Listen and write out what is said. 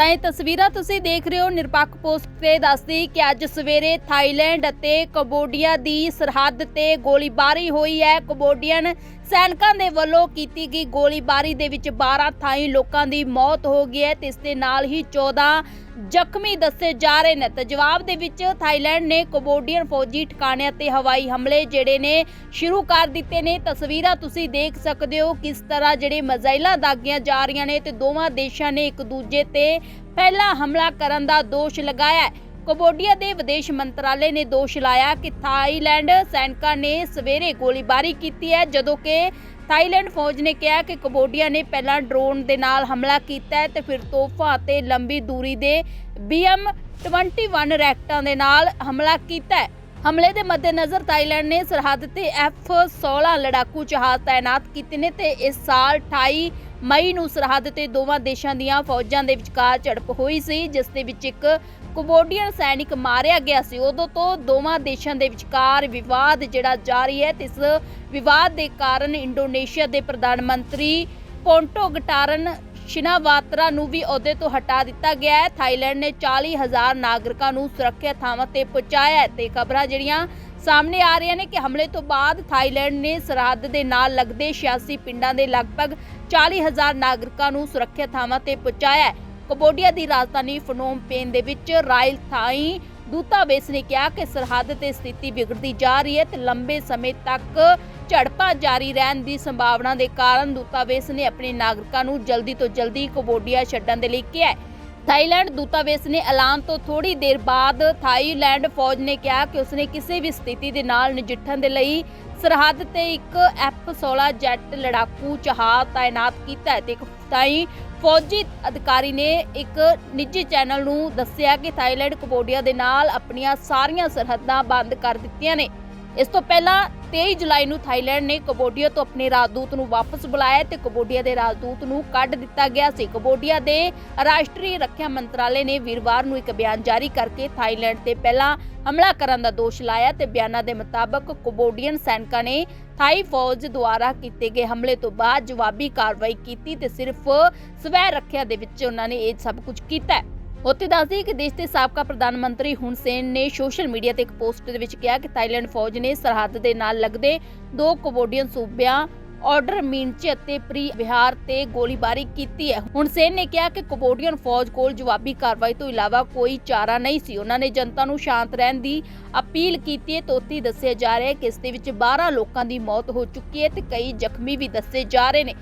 ਤਾਂ ਇਹ ਤਸਵੀਰਾਂ ਤੁਸੀਂ ਦੇਖ ਰਹੇ ਹੋ ਨਿਰਪੱਖ ਪੋਸਟ ਤੇ ਦੱਸਦੀ ਕਿ ਅੱਜ ਸਵੇਰੇ ਥਾਈਲੈਂਡ ਅਤੇ ਕੰਬੋਡੀਆ ਦੀ ਸਰਹੱਦ ਤੇ ਗੋਲੀਬਾਰੀ ਹੋਈ ਹੈ। ਕੰਬੋਡੀਅਨ ਸੈਨਿਕਾਂ ਦੇ ਵੱਲੋਂ ਕੀਤੀ ਗਈ ਗੋਲੀਬਾਰੀ ਦੇ ਵਿੱਚ 12 ਥਾਈ ਲੋਕਾਂ ਦੀ ਮੌਤ ਹੋ ਗਈ ਹੈ ਤੇ ਇਸ ਦੇ ਨਾਲ ਹੀ 14 ਜ਼ਖਮੀ ਦੱਸੇ ਜਾ ਰਹੇ ਨੇ। ਤੇ ਜਵਾਬ ਦੇ ਵਿੱਚ ਥਾਈਲੈਂਡ ਨੇ ਕਬੋਡੀਅਨ ਫੌਜੀ ਠਿਕਾਣਿਆਂ ਤੇ ਹਵਾਈ ਹਮਲੇ ਜਿਹੜੇ ਨੇ ਸ਼ੁਰੂ ਕਰ ਦਿੱਤੇ ਨੇ। ਤਸਵੀਰਾਂ ਤੁਸੀਂ ਦੇਖ ਸਕਦੇ ਹੋ ਕਿਸ ਤਰ੍ਹਾਂ ਜਿਹੜੇ ਮਜ਼ਾਈਲਾਂ ਦਾਗੀਆਂ ਜਾ ਰਹੀਆਂ ਨੇ ਤੇ ਦੋਵਾਂ ਦੇਸ਼ਾਂ ਨੇ ਇੱਕ ਦੂਜੇ ਤੇ ਪਹਿਲਾ ਹਮਲਾ ਕਰਨ ਦਾ ਦੋਸ਼ ਲਗਾਇਆ ਹੈ। ਕੰਬੋਡੀਆ ਦੇ ਵਿਦੇਸ਼ ਮੰਤਰਾਲੇ ਨੇ ਦੋਸ਼ ਲਾਇਆ ਕਿ ਥਾਈਲੈਂਡ ਸੈਨਿਕਾਂ ਨੇ ਸਵੇਰੇ ਗੋਲੀਬਾਰੀ ਕੀਤੀ ਹੈ, ਜਦੋਂ ਕਿ ਥਾਈਲੈਂਡ ਫੌਜ ਨੇ ਕਿਹਾ ਕਿ ਕੰਬੋਡੀਆ ਨੇ ਪਹਿਲਾਂ ਡਰੋਨ ਦੇ ਨਾਲ ਹਮਲਾ ਕੀਤਾ ਤੇ ਫਿਰ ਤੋਹਫਾ ਅਤੇ ਲੰਬੀ ਦੂਰੀ ਦੇ BM 21 ਰੈਕਟਾਂ ਦੇ ਨਾਲ ਹਮਲਾ ਕੀਤਾ ਹਮਲੇ ਦੇ ਮੱਦੇਨਜ਼ਰ ਥਾਈਲੈਂਡ ਨੇ ਸਰਹੱਦ ਤੇ F-16 ਲੜਾਕੂ ਜਹਾਜ਼ ਤਾਇਨਾਤ ਕੀਤੇ ਨੇ ਤੇ ਇਸ ਸਾਲ 28 ਮਈ ਨੂੰ ਸਰਹੱਦ ਤੇ ਦੋਵਾਂ ਦੇਸ਼ਾਂ ਦੀਆਂ ਫੌਜਾਂ ਦੇ ਵਿਚਕਾਰ ਝੜਪ ਹੋਈ ਸੀ, ਜਿਸ ਦੇ ਵਿੱਚ ਇੱਕ ਕੰਬੋਡੀਅਨ ਸੈਨਿਕ ਮਾਰਿਆ ਗਿਆ ਸੀ। ਉਦੋਂ ਤੋਂ ਦੋਵਾਂ ਦੇਸ਼ਾਂ ਦੇ ਵਿਚਕਾਰ ਵਿਵਾਦ ਜਿਹੜਾ ਜਾਰੀ ਹੈ ਇਸ ਵਿਵਾਦ ਦੇ ਕਾਰਨ ਇੰਡੋਨੇਸ਼ੀਆ ਦੇ ਪ੍ਰਧਾਨ ਮੰਤਰੀ ਪੋਂਟੋ ਗਟਾਰਨ ਸ਼ਿਨਾਵਾਤਰਾ ਨੂੰ ਵੀ ਅਹੁਦੇ ਤੋਂ ਹਟਾ ਦਿੱਤਾ ਗਿਆ ਹੈ। ਥਾਈਲੈਂਡ ਨੇ 40000 ਨਾਗਰਿਕਾਂ ਨੂੰ ਸੁਰੱਖਿਅਤ ਥਾਵਾਂ ਤੇ ਪਹੁੰਚਾਇਆ ਤੇ ਖਬਰਾਂ ਜਿਹੜੀਆਂ ਸਾਹਮਣੇ ਆ ਰਹੀਆਂ ਨੇ ਕਿ ਹਮਲੇ ਤੋਂ ਬਾਅਦ ਥਾਈਲੈਂਡ ਨੇ ਸਰਹੱਦ ਦੇ ਨਾਲ ਲੱਗਦੇ 86 ਪਿੰਡਾਂ ਦੇ ਲਗਭਗ 40000 ਨਾਗਰਿਕਾਂ ਨੂੰ ਸੁਰੱਖਿਅਤ ਥਾਵਾਂ ਤੇ ਪਹੁੰਚਾਇਆ ਹੈ। ਕੰਬੋਡੀਆ ਦੀ ਰਾਜਧਾਨੀ ਫਨੋਮ ਪੇਨ ਦੇ ਵਿੱਚ ਰਾਇਲ ਥਾਈ ਦੂਤਾਵੇਸ ਨੇ ਕਿਹਾ ਕਿ ਸਰਹੱਦ ਤੇ ਸਥਿਤੀ ਵਿਗੜਦੀ ਜਾ ਰਹੀ ਹੈ ਤੇ ਲੰਬੇ ਸਮੇਂ ਤੱਕ ਝੜਪਾਂ ਜਾਰੀ ਰਹਿਣ ਦੀ ਸੰਭਾਵਨਾ ਦੇ ਕਾਰਨ ਦੂਤਾਵੇਸ ਨੇ ਆਪਣੇ ਨਾਗਰਿਕਾਂ ਨੂੰ ਜਲਦੀ ਤੋਂ ਜਲਦੀ ਕਬੋਡੀਆ ਛੱਡਣ ਦੇ ਲਈ ਕਿਹਾ ਹੈ। ਥਾਈਲੈਂਡ ਦੂਤਾਵੇਸ ਨੇ ਐਲਾਨ ਤੋਂ ਥੋੜੀ ਦੇਰ ਬਾਅਦ ਥਾਈਲੈਂਡ ਫੌਜ ਨੇ ਕਿਹਾ ਕਿ ਉਸਨੇ ਕਿਸੇ ਵੀ ਸਥਿਤੀ ਦੇ ਨਾਲ ਨਜਿੱਠਣ ਦੇ ਲਈ ਸਰਹੱਦ ਤੇ ਇੱਕ F-16 ਜੈਟ ਲੜਾਕੂ ਜਹਾਜ਼ ਤਾਇਨਾਤ ਕੀਤਾ ਹੈ ਤੇ ਇੱਕ ਥਾਈ ਫੌਜੀ ਅਧਿਕਾਰੀ ਨੇ ਇੱਕ ਨਿੱਜੀ ਚੈਨਲ ਨੂੰ ਦੱਸਿਆ ਕਿ ਥਾਈਲੈਂਡ ਕੰਬੋਡੀਆ ਦੇ ਨਾਲ ਆਪਣੀਆਂ ਸਾਰੀਆਂ ਸਰਹੱਦਾਂ ਬੰਦ ਕਰ ਦਿੱਤੀਆਂ ਨੇ। ਇਸ ਤੋਂ ਪਹਿਲਾਂ 23 ਜੁਲਾਈ ਨੂੰ ਥਾਈਲੈਂਡ ਨੇ ਕੰਬੋਡੀਆ ਤੋਂ ਆਪਣੇ ਰਾਜਦੂਤ ਨੂੰ ਵਾਪਸ ਬੁਲਾਇਆ ਤੇ ਕੰਬੋਡੀਆ ਦੇ ਰਾਜਦੂਤ ਨੂੰ ਕੱਢ ਦਿੱਤਾ ਗਿਆ ਸੀ। ਕੰਬੋਡੀਆ ਦੇ ਰਾਸ਼ਟਰੀ ਰੱਖਿਆ ਮੰਤਰਾਲੇ ਨੇ ਵੀਰਵਾਰ ਨੂੰ ਇੱਕ ਬਿਆਨ ਜਾਰੀ ਕਰਕੇ ਥਾਈਲੈਂਡ ਤੇ ਪਹਿਲਾਂ ਹਮਲਾ ਕਰਨ ਦਾ ਦੋਸ਼ ਲਾਇਆ ਤੇ ਬਿਆਨਾਂ ਦੇ ਮੁਤਾਬਕ ਕਬੋਡੀਅਨ ਸੈਨਿਕਾਂ ਨੇ ਥਾਈ ਫੌਜ ਦੁਆਰਾ ਕੀਤੇ ਗਏ ਹਮਲੇ ਤੋਂ ਬਾਅਦ ਜਵਾਬੀ ਕਾਰਵਾਈ ਕੀਤੀ ਤੇ ਸਿਰਫ ਸਵੈ ਰੱਖਿਆ ਦੇ ਵਿੱਚ ਉਹਨਾਂ ਨੇ ਇਹ ਸਭ ਕੁਝ ਕੀਤਾ ਹੈ। ਉੱਥੇ ਦੱਸਦੀ ਕਿ ਦੇਸ਼ ਦੇ ਸਾਬਕਾ ਪ੍ਰਧਾਨ ਮੰਤਰੀ ਹੁਨ ਸੇਨ ਨੇ ਸੋਸ਼ਲ ਮੀਡੀਆ ਤੇ ਇੱਕ ਪੋਸਟ ਦੇ ਵਿੱਚ ਕਿਹਾ ਕਿ ਥਾਈਲੈਂਡ ਫੌਜ ਨੇ ਸਰਹੱਦ ਦੇ ਨਾਲ ਲੱਗਦੇ ਦੋ ਕੰਬੋਡੀਅਨ ਸੂਬਿਆਂ ਆਰਡਰ ਮੀਨਚ ਅਤੇ ਪ੍ਰੀ ਵਿਹਾਰ ਤੇ ਗੋਲੀਬਾਰੀ ਕੀਤੀ ਹੈ। ਹੁਣ ਸੇਨ ਨੇ ਕਿਹਾ ਕਿ ਕਬੋਡੀਅਨ ਫੌਜ ਕੋਲ ਜਵਾਬੀ ਕਾਰਵਾਈ ਤੋਂ ਇਲਾਵਾ ਕੋਈ ਚਾਰਾ ਨਹੀਂ ਸੀ। ਉਹਨਾਂ ਨੇ ਜਨਤਾ ਨੂੰ ਸ਼ਾਂਤ ਰਹਿਣ ਦੀ ਅਪੀਲ ਕੀਤੀ ਹੈ ਤੋਤੀ ਦੱਸਿਆ ਜਾ ਰਿਹਾ ਹੈ ਕਿ ਇਸ ਦੇ ਵਿੱਚ 12 ਲੋਕਾਂ ਦੀ ਮੌਤ ਹੋ ਚੁੱਕੀ ਹੈ ਤੇ ਕਈ ਜ਼ਖਮੀ ਵੀ ਦੱਸੇ ਜਾ ਰਹੇ ਨੇ।